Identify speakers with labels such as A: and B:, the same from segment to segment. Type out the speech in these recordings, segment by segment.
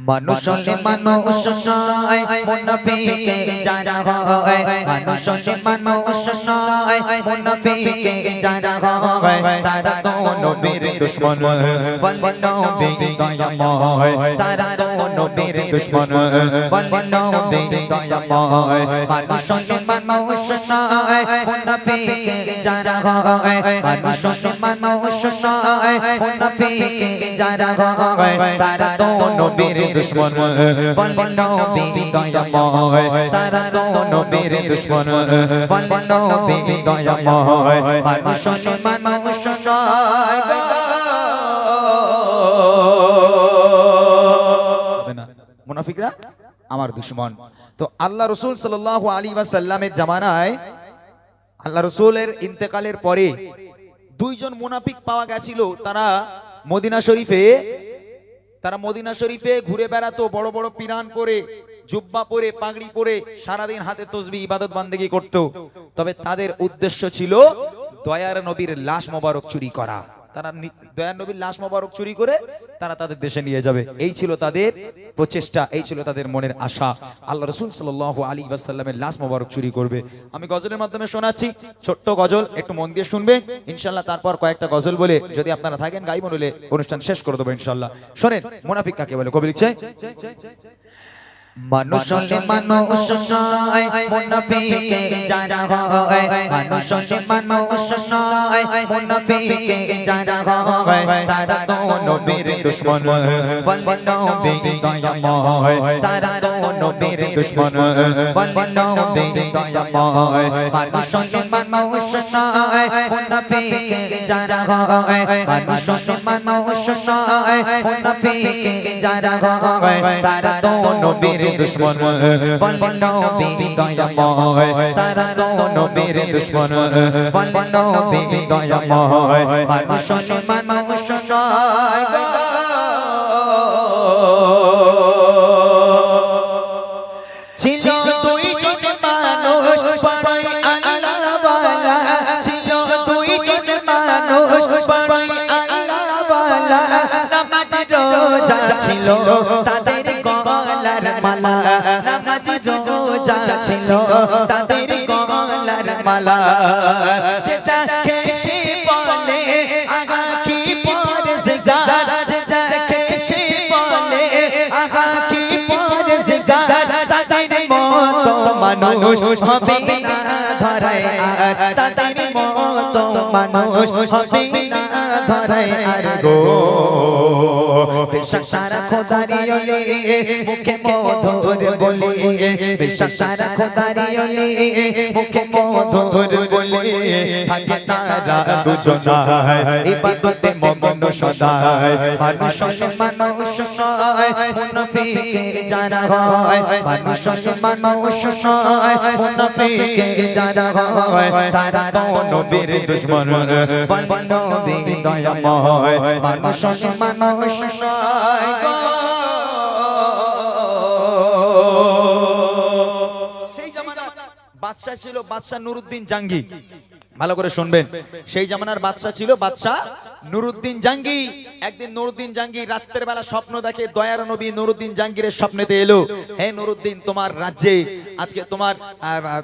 A: মানুষ হলে মানুষ নয় মুনাফিকে যারা হয় মানুষ হলে মানুষ নয় মুনাফিকে যারা হয় তারা তো নবীর দুশমন বলে নবী দয়াময় তারা তো নবীর দুশমন বলে নবী দয়াময় মানুষ হলে মানুষ নয় মুনাফিকে যারা হয় মানুষ হলে মানুষ নয় মুনাফিকে যারা হয় তারা তো নবীর দুশ্মন বলে নবী দয়াময় তারা তো নবীর দুশ্মন দয়াময়
B: মুনাফিকরা? আমার দুশ্মন। তো আল্লাহ রসুল সাল্লাহ আলী ওয়াসাল্লামের জামানায় আল্লাহ রসুলের ইন্তেকালের পরে দুইজন মুনাফিক পাওয়া গেছিল। তারা মদিনা শরীফে তারা মদিনা শরীফে ঘুরে বেড়াতো, বড় বড় পিরান করে জুব্বা পরে, পাগড়ি পরে, সারাদিন হাতে তসবি, ইবাদত, বান্দেগি করত। তবে তাদের উদ্দেশ্য ছিল দয়ার নবীর লাশ মোবারক চুরি করা। তারা নি- দয়ার নবীর লাশ মোবারক চুরি করে তারা তাদের দেশে নিয়ে যাবে। এই ছিল তাদের প্রচেষ্টা, এই ছিল তাদের মনের আশা। আল্লাহ রসুল সাল আলী ওয়াসাল্লামের লাশ মোবারক চুরি করবে। আমি গজলের মাধ্যমে শোনাচ্ছি, ছোট্ট গজল, একটু মন দিয়ে শুনবে ইনশাল্লাহ তারপর কয়েকটা গজল বলে যদি আপনারা থাকেন, গাইব নইলে অনুষ্ঠান শেষ করে দেবো ইনশাল্লাহ শোনেন, মোনাফিক কাকে বলে? কবি লিখছে?
A: মানুষ হলে মানুষ নয় মুনাফিকে যারা হয় মানুষ হলে মানুষ নয় মুনাফিকে যারা হয় তারা তো নবীর দুশ্মন বলে নবী দয়াময় তারা তো নবীর দুশ্মন বলে নবী দয়াময় মানুষ হলে মানুষ নয় মুনাফিকে যারা হয় মানুষ হলে মানুষ নয় মুনাফিকে যারা হয় তারা তো নবীর দুশ্মন বলে নবী দয়াময় তারা তো নবীর দুশ্মন বলে নবী দয়াময় মানুষ মানুষ ছিল দুই জন মানুষ বড়ই আল্লাহওয়ালা ছিল দুই জন মানুষ বড়ই আল্লাহওয়ালা নামাজ রোজা ছিল তাদের গলার মালা নামাজ রোজা ছিল। তাদের গলার মালা যেটা খেসে বলে আগা কি পরজগার যেটা খেসে বলে আগা কি পরজগার তাদের মতো মানুষ হবে না ধরায়। আর তাদের মতো মানুষ হবে না ধরায় আর গো। বেশক সারা খোদারি মুখে মধুর বলে। সারা খোদারি ওলে মুখে মধুর বলে থাকে তারা দুজনায়। ইবাদতে মগ্ন সদায়। মানুষ মানুষ মুনাফিকে যারা হয়। মানুষ মানুষ মুনাফিকে যারা হয়। তারা নবীর দুশ্মন? বলে নবী দয়াময়। মানুষ মানুষ
B: বাদশাহ ছিল বাদশাহ নুরুদ্দিন জাঙ্গি। ভালো করে শুনবেন। সেই জামানার বাদশাহ ছিল বাদশাহ নুরুদ্দিন জাঙ্গি। একদিন নুরুদ্দিন জাঙ্গি রাত্রের বেলা স্বপ্ন দেখে দয়ার নবী নুরুদ্দিন জাঙ্গিরের স্বপ্নেতে এলো। হে নুরুদ্দিন, তোমার রাজ্যে, আজকে তোমার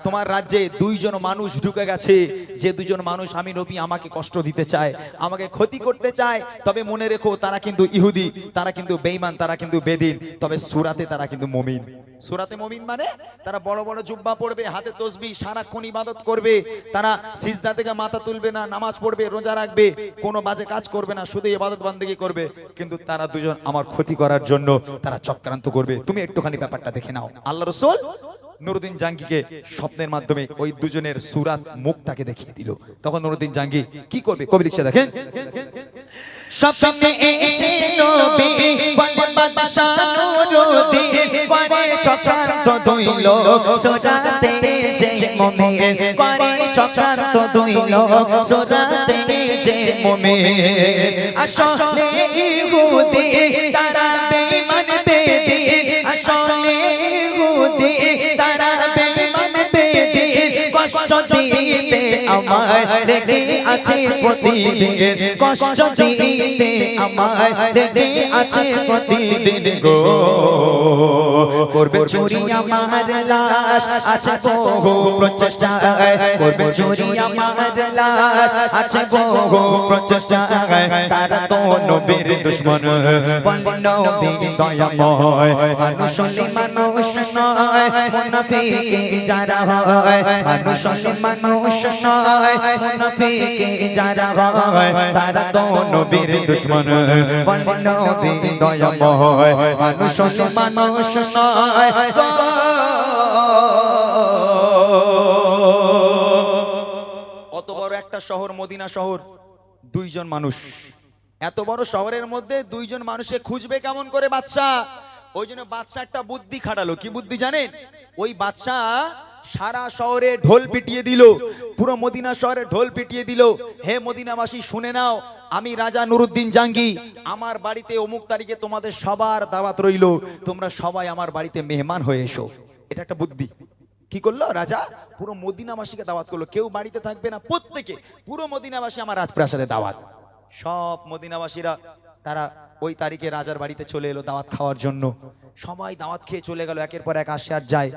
B: তোমার রাজ্যে দুইজন মানুষ ঢুকে গেছে। যে দুজন মানুষ আমি নবী, আমাকে কষ্ট দিতে চায়, আমাকে ক্ষতি করতে চায়। তবে মনে রেখো, তারা কিন্তু ইহুদি, তারা কিন্তু বেঈমান, তারা কিন্তু বেদিন। তবে সুরাতে তারা কিন্তু মমিন। সুরাতে মমিন মানে তারা বড় বড় জুব্বা পড়বে, হাতে তসবি, সারাক্ষণ ইবাদত করবে, তারা সিজদা থেকে মাথা তুলবে না, নামাজ পড়বে, রোজা রাখবে, কোনো বাজে কাজ করবে না, শুধু ইবাদত বান্দেগি করবে। কিন্তু তারা দুজন আমার ক্ষতি করার জন্য তারা চক্রান্ত করবে। তুমি একটুখানি ব্যাপারটা দেখে নাও। আল্লাহ রসুল নুরুদ্দিন জাঙ্গিকে স্বপ্নের মাধ্যমে ওই দুজনের সুরাত মুখটাকে দেখিয়ে দিল। তখন নুরুদ্দিন জাঙ্গি কি করবে? কবি লিখছে, দেখেন।
A: তারা আমায় রেখে আছে প্রতিদিন কষ্ট দিতে আমায় রেখে আছে প্রতিদিন গো। করবে চুরি আমার লাশ আছে বহু প্রচেষ্টায়। করবে চুরি আমার লাশ আছে বহু প্রচেষ্টায়। তারা তো নবীর দুশ্মন। বলে নবী দয়াময় মানুষ মানুষ নয় মুনাফিকে যারা হয় মানুষ মানুষ নয় মুনাফিকে যারা হয় তারা তো নবীর দুশ্মন। বলে নবী দয়াময় মানুষ মানুষ
B: অত বড় একটা শহর, মদিনা শহর? দুইজন মানুষ। এত বড় শহরের মধ্যে দুইজন মানুষে খুঁজবে কেমন করে বাদশা? ওই জন্য বাদশা একটা বুদ্ধি খাটালো। কি বুদ্ধি জানেন? ওই বাদশা সারা শহরে ঢোল পিটিয়ে দিল, পুরো মদিনা শহরে ঢোল পিটিয়ে দিল। হে মদিনাবাসী, শুনে নাও আমি রাজা নুরুদ্দিন জাঙ্গি। আমার বাড়িতে অমুক তারিখে তোমাদের সবার দাওয়াত রইল। তোমরা সবাই আমার বাড়িতে মেহমান হয়ে এসো। এটা একটা বুদ্ধি। কি করল রাজা? পুরো মদিনাবাসীকে দাওয়াত করল। কেউ বাড়িতে থাকবে না। প্রত্যেকে পুরো মদিনাবাসী আমার রাজপ্রাসাদে দাওয়াত। সব মদিনাবাসীরা তারা ওই তারিখে রাজার বাড়িতে চলে এলো দাওয়াত খাওয়ার জন্য। সবাই দাওয়াত খেয়ে চলে গেল, একের পর এক আসে আর যায়।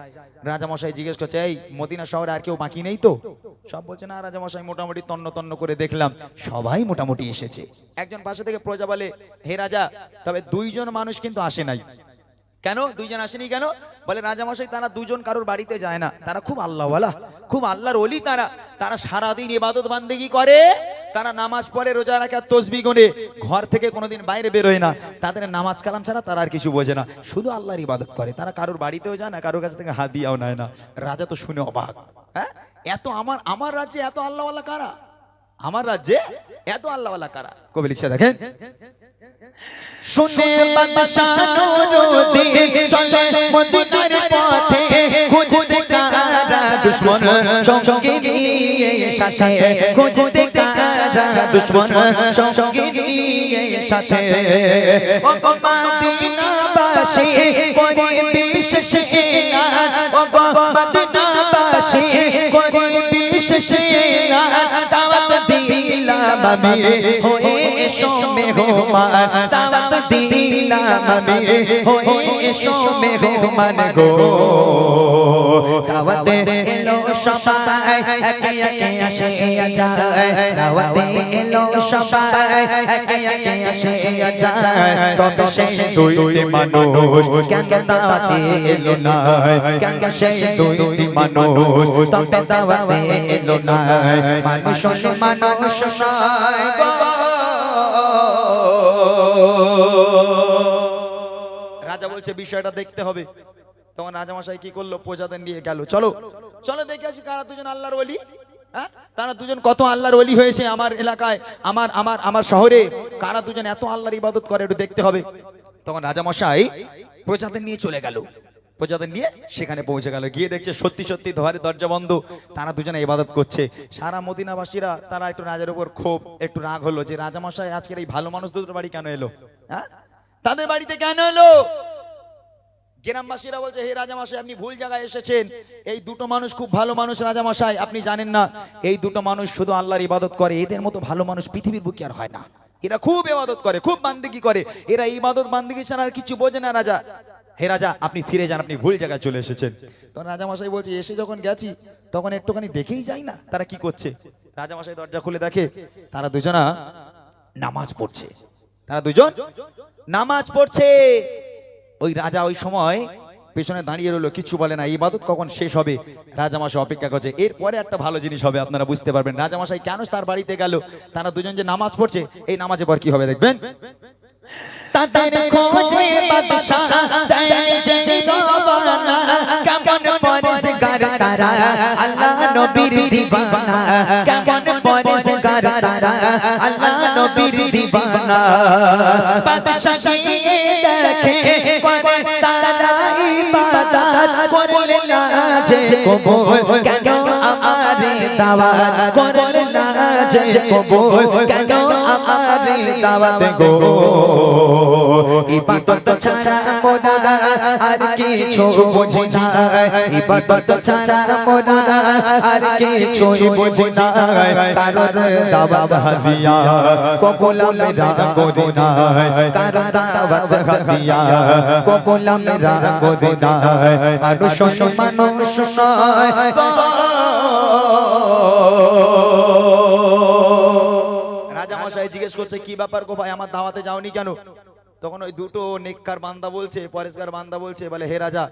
B: রাজামশাই জিজ্ঞেস করছে, এই, মদিনা শহরে আর কেউ বাকি নেই তো? সব বলছে, না, রাজামশাই, মোটামুটি তন্ন তন্ন করে দেখলাম। সবাই মোটামুটি এসেছে। একজন পাশে থেকে প্রজা বলে, হে রাজা, তবে দুইজন মানুষ কিন্তু আসে নাই। কেন? দুইজন আসেনি কেন? বলে, রাজামশাই, তারা দুজন কারোর বাড়িতে যায় না। তারা খুব আল্লাহওয়ালা, খুব আল্লাহর অলি তারা। তারা সারাদিন ইবাদত বান্দেগি করে। তারা নামাজ পড়ে, রোজা রাখে আর তসবি গোনে ঘর থেকে কোনোদিন বাইরে বেরোয় না। তাদের নামাজ কালাম ছাড়া তারা আর কিছু বোঝে না। শুধু আল্লাহর ইবাদত করে। তারা কারোর বাড়িতেও যায় না, কারোর কাছ থেকে হাত দিয়েও নেয় না। রাজা তো শুনে অবাক। হ্যাঁ? এত আমার আমার রাজ্যে এত আল্লাহ আল্লাহ কারা? আমার রাজ্যে এত আল্লাহওয়ালা কারা? কবি লিখছে দেখেন।
A: শুনে চলে মদিনার পথে খুঁজতে কারা দুশ্মন? সঙ্গে নিয়ে সাথে খুঁজতে কারা দুশ্মন? সঙ্গে নিয়ে সাথে ও গো মদিনাবাসী করে বিশেষ ও আমি হয়ে সোমে হোমার দাওয়াত দিলাম আমি হয়ে এসো মেহমান গো। দাওয়াতে এলো সবাই একে একে আসে যায় দাওয়াতে এলো সবাই একে একে আসে যায় তবে সেই দুইটি মানুষ কেন দাওয়াতে এলো না? কেন সেই দুইটি মানুষ? তবে দাওয়াতে এলো না। মানুষ মানুষ নয় গো
B: রাজা বলছে, বিষয়টা দেখতে হবে। তখন রাজামশাই কি করল? প্রজাদের নিয়ে গেল। চলো চলো দেখে আসি কারা দুজন আল্লাহর ওলি। হ্যাঁ? তারা দুজন কত আল্লাহর ওলি হয়েছে আমার এলাকায়, আমার আমার আমার শহরে। কারা দুজন এত আল্লাহর ইবাদত করে, একটু দেখতে হবে। তখন রাজামশাই প্রজাদের নিয়ে চলে গেল। প্রজাদের নিয়ে সেখানে পৌঁছে গেল। গিয়ে দেখছে সত্যি সত্যি ধরে দরজা বন্ধ। তারা দুজনে ইবাদত করছে। সারা মদিনাবাসীরা, তারা একটু রাজার উপর ক্ষোভ, একটু রাগ হলো যে, রাজামশাই, আজকের এই ভালো মানুষ দুটোর বাড়ি কেন এলো? হ্যাঁ? তাদের বাড়িতে কেন এলো? গ্রামবাসীরা বলছে, হে রাজামশাই, আপনি ভুল জায়গায় এসেছেন। এই দুটো মানুষ খুব ভালো মানুষ, রাজামশাই। আপনি জানেন না, এই দুটো মানুষ শুধু আল্লাহর ইবাদত করে। এদের মতো ভালো মানুষ পৃথিবীর বুকে আর হয় না। এরা খুব ইবাদত করে, খুব বান্দিগি করে। এরা ইবাদত বান্দিগি ছাড়া আর কিছু বোঝে না রাজা। হে রাজা, আপনি ফিরে যান, আপনি ভুল জায়গায় চলে এসেছেন। তখন রাজামশাই বলছে, এসে যখন গেছি, তখন একটুখানি দেখেই যাই না, তারা কি করছে? রাজামশাই দরজা খুলে দেখে, তারা দুজনা নামাজ পড়ছে। তারা দুজন নামাজ পড়ছে। ওই রাজা ওই সময় পেছনে দাঁড়িয়ে রইল কিছু বলে না। ইবাদত কখন শেষ হবে? রাজামশাই অপেক্ষা করছে। এরপরে একটা ভালো জিনিস হবে আপনারা বুঝতে পারবেন। রাজামশাই কেন তার বাড়িতে গেল? তারা দুজন যে নামাজ পড়ছে এই নামাজের পর কি হবে দেখবেন?
A: তাদের খোঁজে বাদশাহ দেয় যে রবানা কেমন পরেশগার তারা? আল্লাহ নবীর দিবানা। কেমন পরেশগার তারা? আল্লাহ নবীর দিবানা। বাদশাহ দেখে করে তারা ইবাদত করলে না যে কবুল। কেন আমার দাওয়াত করলে না যে কবুল? কেন দাওয়াত গো ইবাদত ছাড়া মোরা আর কিছু বুঝি না ইবাদত মানুষ
B: জিজ্ঞেস করছে, কি ব্যাপার গো ভাই, আমার দাওয়াতে যাওনি কেন? তখন ওই দুটো নেককার বান্দা বলছে, পরেশগার বান্দা বলছে, বলে, হে রাজা,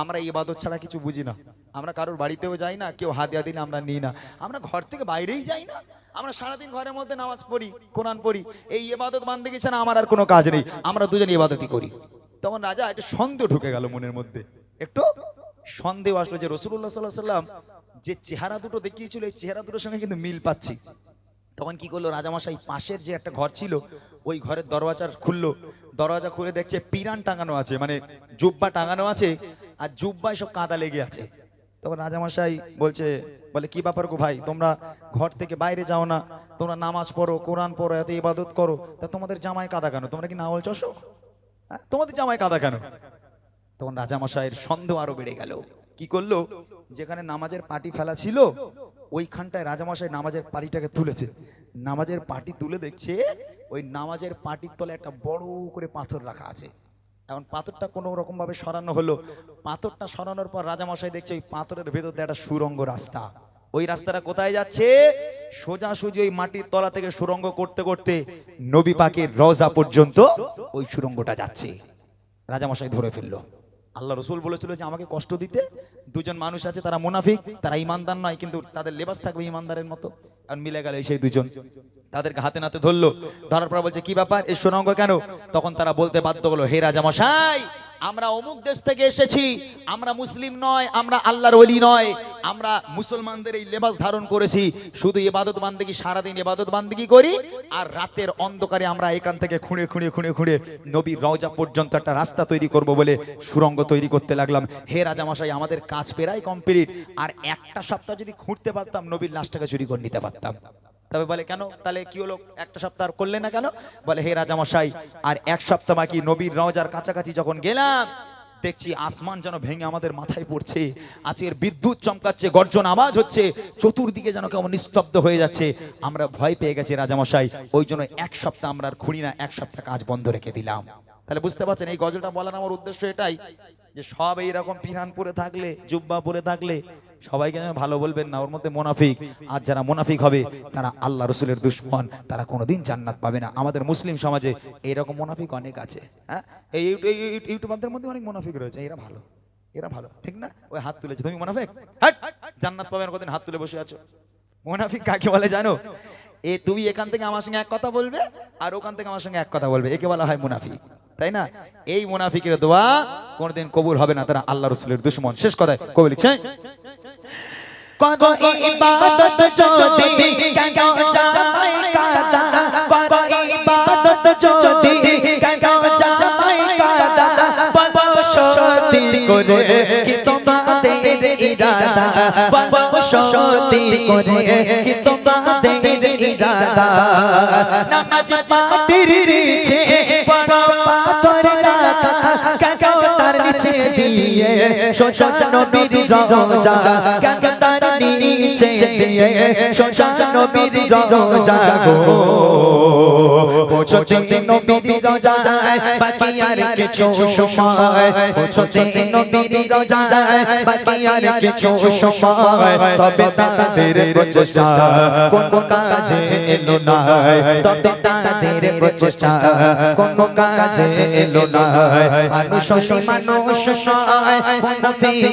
B: আমরা ইবাদত ছাড়া কিছু বুঝি না। আমরা কারোর বাড়িতেও যাই না, কেউ হাতিয়া দিন আমরা নিই না। আমরা ঘর থেকে বাইরেই যাই না। আমরা সারাদিন ঘরের মধ্যে নামাজ পড়ি, কোরআন পড়ি। এই ইবাদত বান্দিকে না, আমার আর কোনো কাজ নেই। আমরা দুজন ইবাদতই করি। তখন রাজা একটু সন্দেহ ঢুকে গেল মনের মধ্যে। একটু সন্দেহ আসলো যে রসুল্লাহ সাল্লাহ সাল্লাম যে চেহারা দুটো দেখিয়েছিল, এই চেহারা দুটোর সঙ্গে কিন্তু মিল পাচ্ছি। তখন কি করল রাজামশাই? পাশের যে একটা ঘর ছিল, ওই ঘরের দরওয়াজা খুললো। দরওয়াজা খুলে দেখছে পিরান টাঙানো আছে মানে জুব্বা টাঙানো আছে, আর জুব্বায় সব কাদা লেগে আছে। তখন রাজামশাই বলছে, বলে, কি ব্যাপার গো ভাই? তোমরা ঘর থেকে বাইরে যাও না। তোমরা নামাজ পড়ো, কোরআন পড়ো, এত ইবাদত করো। তা তোমাদের জামায় কাদা কেন? তোমরা কি নাওয়াল চষো? হ্যাঁ? তোমাদের জামায় কাদা কেন? তখন রাজামশাইয়ের সন্দেহ আরও বেড়ে গেল। কি করল? যেখানে নামাজের পাটি ফেলা ছিল ওইখানটায় রাজামশাই নামাজের পাটিটাকে তুলেছে। নামাজের পাটি তুলে দেখছে, ওই নামাজের পাটির তলে একটা বড় করে পাথর রাখা আছে। এখন পাথরটা কোনো রকম ভাবে সরানো হলো। পাথরটা সরানোর পর রাজামশাই দেখছে ওই পাথরের ভেতর দিয়ে একটা সুরঙ্গ রাস্তা। ওই রাস্তাটা কোথায় যাচ্ছে? সোজা সুজি ওই মাটির তলা থেকে সুরঙ্গ করতে করতে নবী পাকের রজা পর্যন্ত ওই সুরঙ্গটা যাচ্ছে। রাজামশাই ধরে ফেলল। আল্লাহ রসুল বলেছিল যে আমাকে কষ্ট দিতে দুজন মানুষ আছে, তারা মুনাফিক, তারা ইমানদার নয়, কিন্তু তাদের লেবাস থাকবে ইমানদারের মতো। আর মিলে গেল সেই দুজন। তাদেরকে হাতে নাতে ধরলো। ধরার পর বলছে, কি ব্যাপার? এই সুরঙ্গ কেন? তখন তারা বলতে বাধ্য হলো, হে রাজামশাই আমরা অমুক দেশ থেকে এসেছি, আমরা মুসলিম নয়, আমরা আল্লাহর ওলি নয়, আমরা মুসলমানদের এই লেবাস ধারণ করেছি, শুধু ইবাদত বান্দিগি, সারাদিন ইবাদত বান্দিগি করি, আর রাতের অন্ধকারে আমরা এখান থেকে খুঁড়ে খুঁড়ে খুঁড়ে খুঁড়ে নবীর রওজা পর্যন্ত একটা রাস্তা তৈরি করব বলে সুরঙ্গ তৈরি করতে লাগলাম। হে রাজামশাই, আমাদের কাজ পেরাই কমপ্লিট আর একটা সপ্তাহ যদি খুঁড়তে পারতাম, নবীর লাশটাকে চুরি করে নিতে পারতাম। তবে বলে, কেন? তাহলে কি হলো? একটা সপ্তাহ করলে না কেন? বলে, হে রাজামশাই, আর এক সপ্তাহ বাকি, নবীর রওজার কাছাকাছি যখন গেলাম, দেখছি আসমান যেন ভেঙে আমাদের মাথায় পড়ছে। আজকের বিদ্যুৎ চমকাচ্ছে, গর্জন আওয়াজ হচ্ছে, চতুর্দিকে যেন কেমন নিস্তব্ধ হয়ে যাচ্ছে। আমরা ভয় পেয়ে গেছি রাজামশাই। ওই জন্য এক সপ্তাহ আমরা আর খুঁড়ি না, এক সপ্তাহ কাজ বন্ধ রেখে দিলাম। তাহলে বুঝতে পারছেন, এই গজলটা বলার আমার উদ্দেশ্য এটাই যে সব এইরকম পিরান পরে থাকলে, জুব্বা পরে থাকলে সবাইকে যেন ভালো বলবেন না, ওর মধ্যে মোনাফিক। আর যারা মোনাফিক হবে, তারা আল্লাহ রসুলের দুশ্মন, তারা কোনোদিন জান্নাত পাবে না। আমাদের মুসলিম সমাজে এইরকম মোনাফিক অনেক আছে হ্যাঁ? ইউটিউবারদের মধ্যে অনেক মোনাফিক রয়েছে, এরা ভালো এরা ভালো, ঠিক না? ওই হাত তুলেছে, তুমি মোনাফিক? জান্নাত পাবে না কদিন হাত তুলে বসে আছো? মোনাফিক কাকে বলে জানো? এ, তুমি এখান থেকে আমার সঙ্গে এক কথা বলবে, আর ওখান থেকে আমার সঙ্গে এক কথা বলবে, একে বলা হয় মুনাফিক, তাই না? এই মুনাফিকের দোয়া কোনোদিন কবুল হবে না, তারা আল্লাহ রসুলের দুশ্মন। শেষ কথায় কবি লিখছে
A: করো ইবাদত যদি কেন জামাই কাদা করো ইবাদত যদি কেন জামাই কাদা বলো সত্যি করে কি তোমাদের ইরাদা বলো সত্যি করে কি তোমাদের ইরাদা নামাজ পাটির নিচে বড় পাথর রাখা কেন তার নিচে দিয়ে সোজা নবীর রওজা কেন নিচে সোজা নবীর গো। পৌঁছতে নবীর রওজা বাকি আর কিছু সময় পৌঁছতে নবীর রওজা বাকি আর কিছু সময় তবে তাদের প্রচেষ্টা কোন কাজে এলো না তবে তাদের প্রচেষ্টা কোন কাজে এলো না মানুষ মানুষ নয় মুনাফিক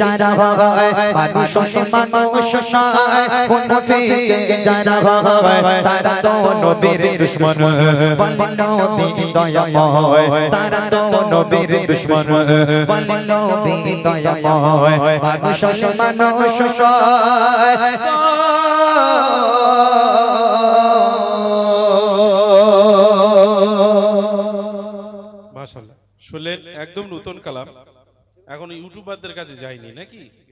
A: যারা হয় মানুষ মানুষ নয় মুনাফিক যারা হয় তারা তো নবীর দুশ্মন বলে নবী দয়াময়। তারা তো নবীর দুশ্মন বলে নবী দয়াময়। মানুষ মানুষ নয়
C: শুনলেন একদম নতুন কালাম। এখন ইউটিউবারদের কাছে যায়নি নাকি?